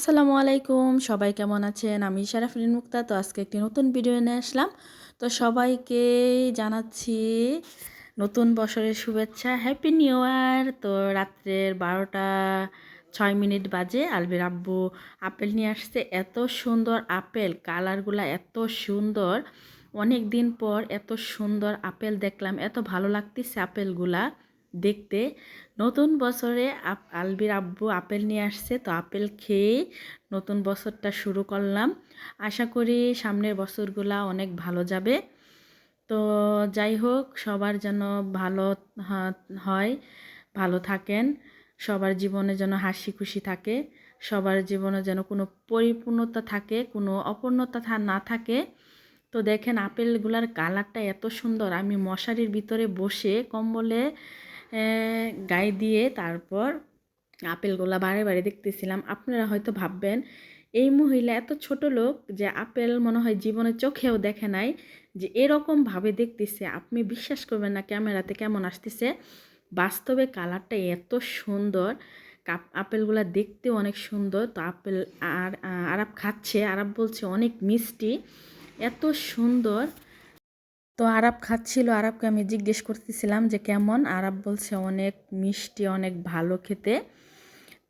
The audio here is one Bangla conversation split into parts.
আসসালামু আলাইকুম, সবাই কেমন আছেন? আমি শারাফিন মুক্তা, তো আজকে একটি নতুন ভিডিও নিয়ে আসলাম। তো সবাইকে জানাচ্ছি নতুন বছরের শুভেচ্ছা হ্যাপি নিউ ইয়ার তো রাত্রের বারোটা ছয় মিনিট বাজে। আলবির আব্বু আপেল নিয়ে আসছে। এত সুন্দর আপেল, কালারগুলা এত সুন্দর। অনেক দিন পর এত সুন্দর আপেল দেখলাম। এত ভালো লাগতেছে আপেলগুলা। দেখতে। নতুন বছরে আপ, আলবির আব্বু আপেল নিয়ে আসছে, তো আপেল খেয়ে নতুন বছরটা শুরু করলাম। আশা করি সামনের বছরগুলা অনেক ভালো যাবে। তো যাই হোক, সবার যেন ভালো হয়, ভালো থাকেন। সবার জীবনে যেন হাসি খুশি থাকে। সবার জীবনে যেন কোনো পরিপূর্ণতা থাকে, কোনো অপূর্ণতা না থাকে। তো দেখেন, আপেলগুলার কালারটা এত সুন্দর। আমি মশারির ভিতরে বসে কম্বলে গায়ে দিয়ে তারপর আপেলগুলা বারে বারে দেখতেছিলাম। আপনারা হয়তো ভাববেন, এই মহিলা এত ছোট লোক যে আপেল মনে হয় জীবনে চোখেও দেখে নাই, যে এরকমভাবে দেখতেছে। আপনি বিশ্বাস করবেন না ক্যামেরাতে কেমন আসতেছে। বাস্তবে কালারটা এত সুন্দর। কাপ, আপেলগুলা দেখতে অনেক সুন্দর। তো আপেল আর আরাব খাচ্ছে। আরাব বলছে অনেক মিষ্টি। এত সুন্দর। তো আরব খাচ্ছিল, আরবকে আমি জিজ্ঞেস করতেছিলাম যে কেমন? আরব বলছে অনেক মিষ্টি, অনেক ভালো খেতে।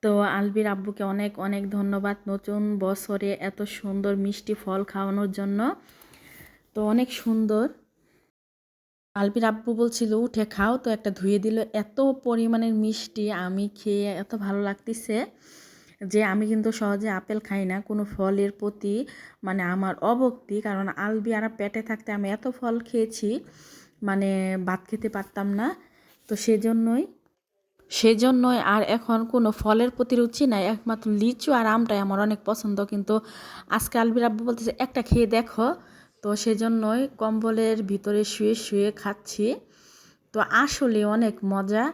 তো আলবির আব্বুকে অনেক অনেক ধন্যবাদ নতুন বছরে এত সুন্দর মিষ্টি ফল খাওয়ানোর জন্য। তো অনেক সুন্দর। আলবির আব্বু বলছিল, উঠে খাও। তো একটা ধুয়ে দিল। এত পরিমাণের মিষ্টি, আমি খেয়ে এত ভালো লাগতেছে। যে আমি কিন্তু সহজে আপেল খাই না, কোনো ফলের প্রতি মানে আমার অভক্তি। কারণ আলবি আর পেটে থাকতে আমি এত ফল খেয়েছি মানে ভাত খেতে পারতাম না। তো সেজন্যই সেজন্যই আর এখন কোনো ফলের প্রতি রুচি নাই। একমাত্র লিচু আর আমটাই আমার অনেক পছন্দ। কিন্তু আজকে আলবির আব্বু বলতেছে, একটা খেয়ে দেখো। তো সেজন্যই কম্বলের ভিতরে শুয়ে শুয়ে খাচ্ছি। তো আসলে অনেক মজা।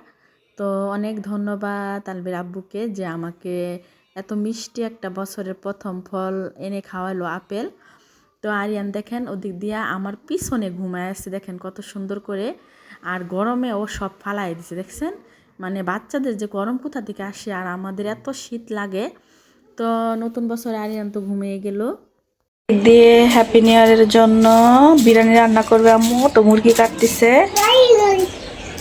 তো অনেক ধন্যবাদ আলবির আব্বুকে যে আমাকে এত মিষ্টি একটা বছরের প্রথম ফল এনে খাওয়ালো আপেল। তো আরিয়ান দেখেন, ওদিক দিয়া আমার পিছনে ঘুমায় আসছে দেখেন কত সুন্দর করে। আর গরমে ও সব ফালাই দিছে, দেখছেন? মানে বাচ্চাদের যে গরম কোথা থেকে আসে আর আমাদের এত শীত লাগে। তো নতুন বছরে আরিয়ান তো ঘুমিয়ে গেল। দিয়ে হ্যাপি নিউ ইয়ারের জন্য বিরিয়ানি রান্না করবে আম্মু, তো মুরগি কাটতেছে।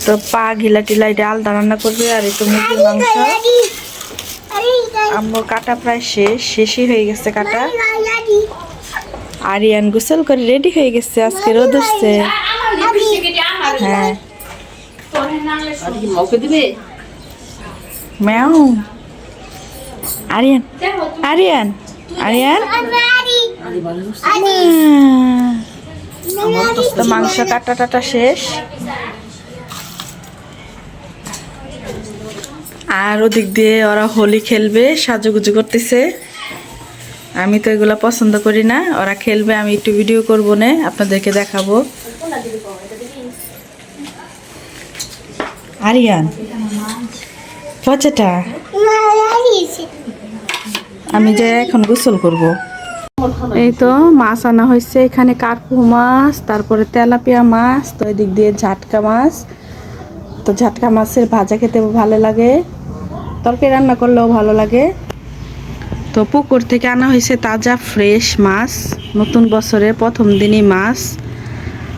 তো পা ঘিলা টিলা এটা আলাদা রান্না করবে আর একটু মুরগির মাংস। আম্মুর কাটা প্রায় শেষ শেষই হয়ে গেছে কাটা। আরিয়ান গোসল করে রেডি হয়ে গেছে আজকে রোদ উঠছে। হ্যাঁ। ম্যাও। আরিয়ান আরিয়ান আরিয়ান। তো মাংস কাটা টাটা শেষ। আর ওদিক দিয়ে ওরা হোলি খেলবে, সাজুগুজু করতেছে। আমি তো এগুলো পছন্দ করি না, ওরা খেলবে, আমি একটু ভিডিও করব না, আপনাদেরকে দেখাবো। আরিয়ান, পচাটা? আমি যে এখন গোসল করব। এই তো মাছ আনা হয়েছে, এখানে কার্পু মাছ, তারপরে তেলাপিয়া মাছ, তো এদিক দিয়ে ঝাটকা মাছ। তো ঝাটকা মাছের ভাজা খেতে ভালো লাগে। তরকারি রান্না করলেও ভালো লাগে। তো পুকুর থেকে আনা হয়েছে তাজা ফ্রেশ মাছ, নতুন বছরের প্রথম দিনই মাছ।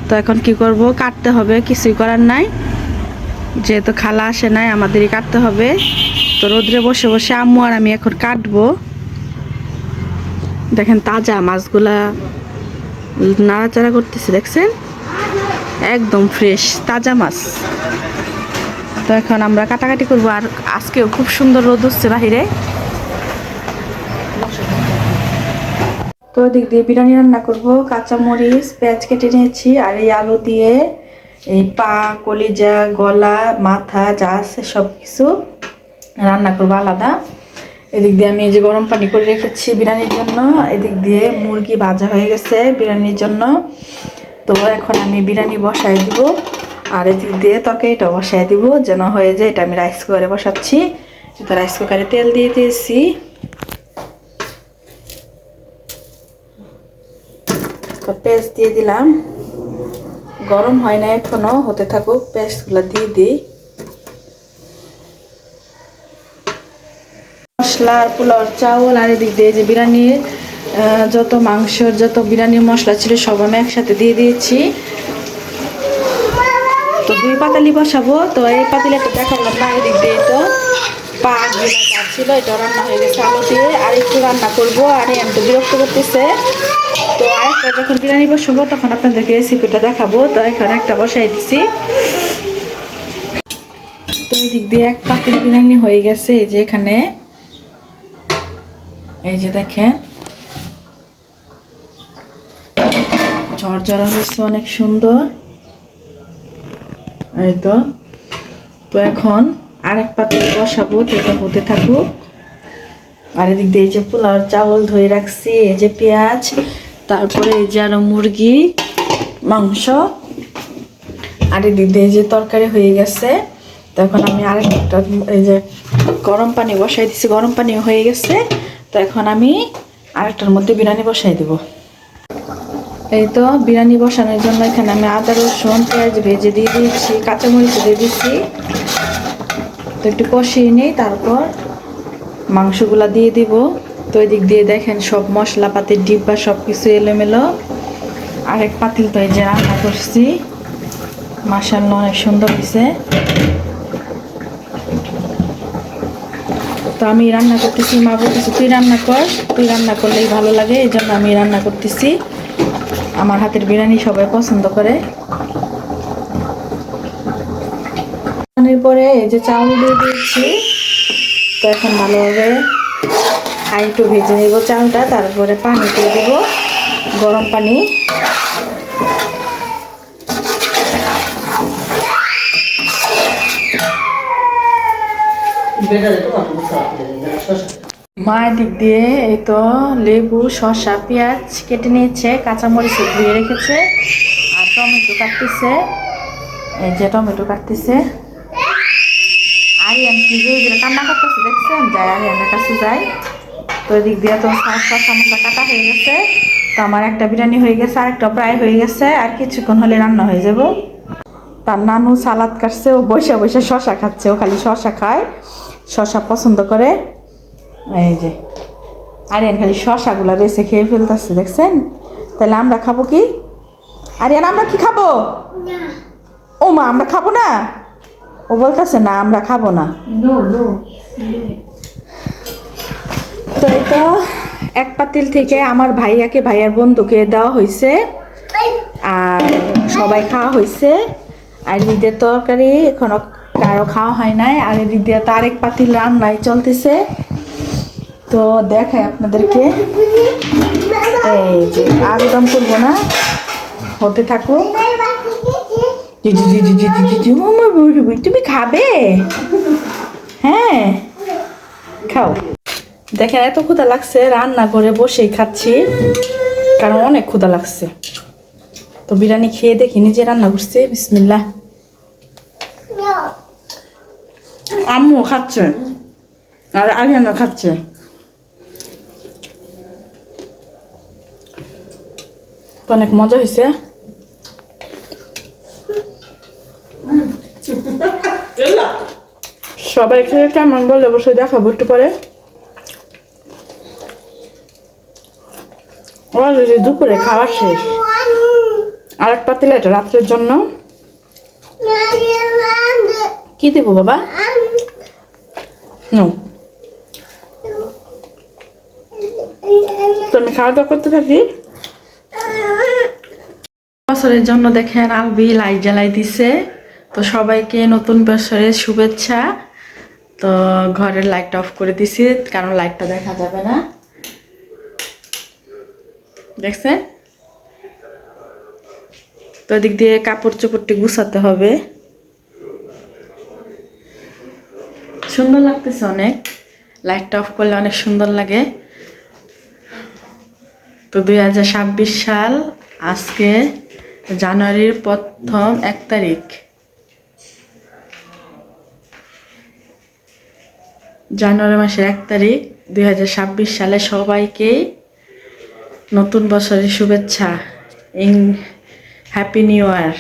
তো এখন কি করব? কাটতে হবে, কিছুই করার নাই। যেহেতু খালা আসে নাই, আমাদেরই কাটতে হবে। তো রোদ্রে বসে বসে আম্মু আর আমি এখন কাটবো। দেখেন তাজা মাছগুলা নাড়াচাড়া করতেছে, দেখছেন? একদম ফ্রেশ, তাজা মাছ। তো এখন আমরা কাটাকাটি করব আর আজকেও খুব সুন্দর রোদ হচ্ছে বাহিরে। তো দিক দিয়ে বিরিয়ানি রান্না করব কাঁচা মরিচ পেঁয়াজ কেটে নিয়েছি, আর এই আলু দিয়ে এই পা, কলিজা, গলা, মাথা যা আছে সব কিছু রান্না করব আলাদা। এদিক দিয়ে আমি এই যে গরম পানি করে রেখেছি বিরিয়ানির জন্য, এদিক দিয়ে মুরগি ভাজা হয়ে গেছে বিরিয়ানির জন্য। তো এখন আমি বিরিয়ানি বসাই দিব। আর এদিক দিয়ে তরকারিটা বসাই দিব, যেন হয়ে যায় এটা আমি রাইস কুকারে বসাচ্ছি। তো রাইস কুকারে তেল দিয়ে দিয়েছি। পেস্ট দিয়ে দিলাম। গরম হয় না এখনও, হতে থাকুক পেস্টগুলো দিয়ে দিই। মশলা আর চাউল আর এদিক দিয়ে যে বিরিয়ানির যত মাংসর যত বিরিয়ানির মশলা ছিল সব আমি একসাথে দিয়ে দিয়েছি। তো দুই পাতালি বসাবো। তো এই পাতিলে তো দেখালাম না এদিক দিয়ে তো ছিল, এটা রান্না হয়ে গেছে আলু দিয়ে, আর একটু রান্না করব। আর এই আমি তো বিরক্ত করতেছে। তো আরেকটা যখন বিরিয়ানি বসাবো, তখন আপনাদেরকে রেসিপিটা দেখাবো। তো এখানে একটা বসাই দিছি। তো এই দিক দিয়ে এক পাতিল বিরিয়ানি হয়ে গেছে, এই যে এখানে। এই যে দেখেন। ঝরঝরা হয়েছে, অনেক সুন্দর। এই তো। তো এখন আরেক পাতিল বসাবো তো এটা হতে থাকুক। আর এদিক দিয়ে এই যে পোলাওর চাউল ধুয়ে রাখছি, এই যে পেঁয়াজ, তারপরে এই যে আরও মুরগি, মাংস। আর এদিক দিয়ে যে তরকারি হয়ে গেছে। তো এখন আমি আরেকটা এই যে গরম পানি বসাই দিছি, গরম পানি হয়ে গেছে। তো এখন আমি আরেকটার মধ্যে বিরিয়ানি বসাই দেবো। এই তো বিরিয়ানি বসানোর জন্য এখানে আমি আদা, রসুন, পেঁয়াজ ভেজে দিয়ে দিয়েছি, কাঁচামরিচ দিয়ে দিচ্ছি তো একটু কষিয়ে নিই, তারপর মাংসগুলা দিয়ে দিব। তো এদিক দিয়ে দেখেন সব মশলাপাতির ডিব্বা সব কিছু এলোমেলো। আরেক পাতিল তো এই যে রান্না করছি। মাসাল্লা অনেক সুন্দর হয়েছে তো আমি রান্না করতেছি, মা বলতেছি, তুই রান্না কর, তুই রান্না করলেই ভালো লাগে, এই জন্য আমি রান্না করতেছি। আমার হাতের বিরিয়ানি সবাই পছন্দ করে। এর পরে এই যে চাউল দিয়ে দিয়েছি, তো এখন ভালোভাবে আর একটু ভেজে নেব চালটা তারপরে পানি দিয়ে দেবো, গরম পানি। মায়ের দিক দিয়ে এই তো লেবু, শসা, পেঁয়াজ কেটে নিয়েছে, কাঁচামরিচ ধুয়ে রেখেছে, আর টমেটো কাটতেছে। এই যে টমেটো কাটতেছে। আরিয়ান কি কান্না করতেছে, দেখছেন? যাই, আরিয়ানের কাছে যাই। তো এদিক দিয়ে তো শসা, মশলা কাটা হয়ে গেছে। তো আমার একটা বিরিয়ানি হয়ে গেছে আর একটা প্রায় হয়ে গেছে, আর কিছুক্ষণ হলে রান্না হয়ে যাব। তার নানু সালাদ কাটছে, ও বসে বসে শশা খাচ্ছে, ও খালি শশা খায় শশা পছন্দ করে। এই যে আরিয়ান খালি শশাগুলো বেছে খেয়ে ফেলতেছে দেখছেন? তাহলে আমরা খাব কি? আরিয়ান আমরা কি খাব? ও মা আমরা খাব না? ও বলতেছে না আমরা খাব না। তো এটা এক পাতিল থেকে আমার ভাইয়াকে ভাইয়ার বন্ধুকে দেওয়া হয়েছে আর সবাই খাওয়া হয়েছে আর ঈদের তরকারি এখনও কারও খাওয়া হয় নাই। আর দিয়ে তো আরেক পাতিল রান্নাই চলতেছে। তো দেখায় আপনাদেরকে এই যে আর করব না হতে থাকো তুমি খাবে হ্যাঁ খাও দেখেন এত ক্ষুদা লাগছে রান্না করে বসেই খাচ্ছি কারণ অনেক ক্ষুদা লাগছে তো বিরিয়ানি খেয়ে দেখি নিজে রান্না করছে বিসমিল্লা আম্মু খাচ্ছে আর আরিয়ানা খাচ্ছে তো অনেক মজা হয়েছে সবাই খেয়ে কেমন বলে অবশ্যই দেখাবো একটু পরে দুপুরে খাওয়া শেষ। আর এক পাতিল এটা রাত্রের জন্য। কি দেবো বাবা? নো। তো আমি খাওয়া দাওয়া করতে থাকি? বছরের জন্য দেখেন আলবি লাইট জ্বালাই দিছে। তো সবাইকে নতুন বছরের শুভেচ্ছা। তো ঘরের লাইট অফ করে দিছি, কারণ লাইটটা দেখা যাবে না। দেখছেন? তো এদিক দিয়ে কাপড় চোপড়টি গুছাতে হবে। সুন্দর লাগতেছে অনেক। লাইটটা অফ করলে অনেক সুন্দর লাগে। তো দুই হাজার ছাব্বিশ সাল, আজকে জানুয়ারির প্রথম এক তারিখ। জানুয়ারি মাসের এক তারিখ দুই হাজার ছাব্বিশ সালে সবাইকেই নতুন বছরের শুভেচ্ছা। ইং হ্যাপি নিউ ইয়ার